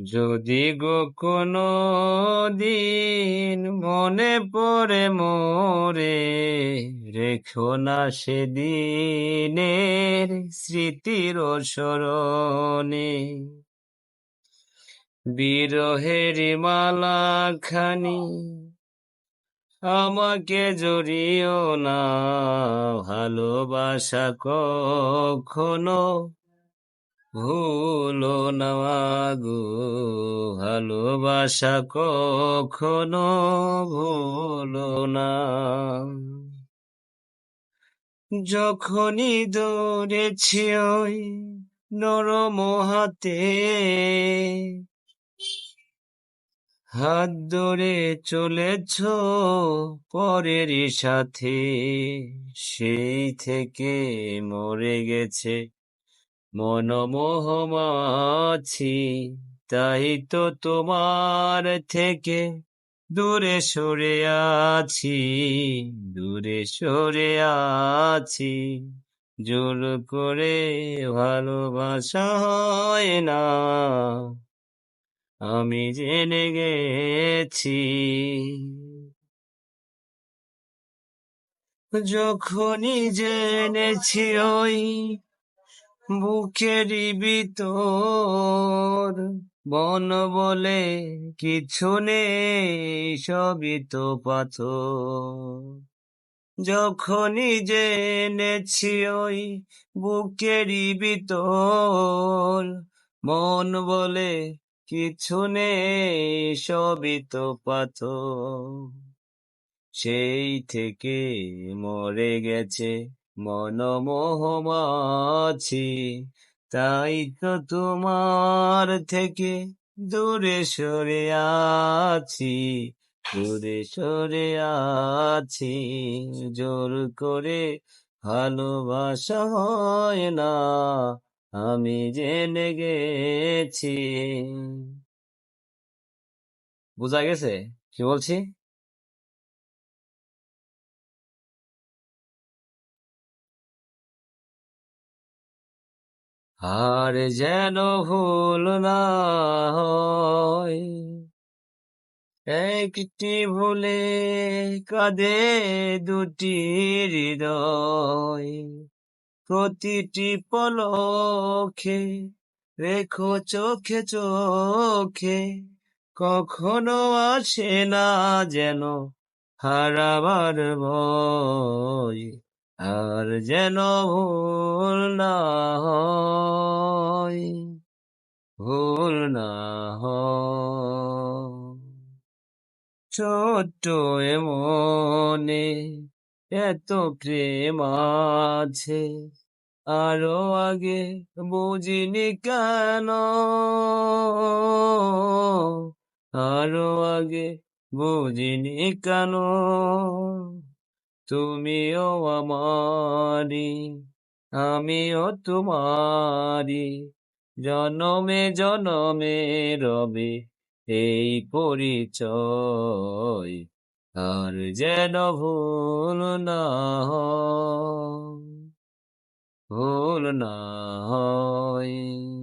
যদি গো কোনো দিন মনে পড়ে মোরে, রেখো না সেদিনের স্মৃতির স্মরণে। বিরহের মালা খানি আমাকে জড়িও না, ভালোবাসা কখনো ভুলো না গো ভালোবাসা কখনো ভুলো না। যখনই দৌড়েছি ওই নরম হাতে, হাত ধরে চলেছ পরের সাথে, সেই থেকে মরে গেছে মনমোহমাছি, তাই তো তোমার থেকে দূরে সরে আছি, দূরে সরে আছি। জোর করে ভালোবাসা হয় না। আমি জেনে গেছি। যখনই জেনেছি ওই বুকেরই ভিতর বন বলে কিছু নেই, সবই তো পাথর। যখনই জেনেছি ওই বুকেরই ভিতর মন বলে কিছু নেই, সবই তো পাথর। সেই থেকে মরে গেছে মনমোহমাছি। তাই তো তোমার থেকে দূরে সরে আছি, দূরে সরে আছি। জোর করে ভালোবাসা হয় না, আমি জেনে গেছি। বোঝা গেছে কি বলছি? আর যেন ভুল না হয়। একটি ভুলে কাঁদে দুটি হৃদয়। প্রতিটি পলকে রেখো চোখে চোখে, কখনো আসে না যেন হারাবার ভয়। আর যেন ভুল না হয়, ভুল না হয়। ছোট্ট মনে এত প্রেম আছে, আরও আগে বুঝিনি কেন? আরও আগে বুঝিনি কেন? তুমিও আমারি, আমিও তোমারি। জনমে জনমে রবে এই পরিচয়, আর যেন ভুল না ভুল না হয়।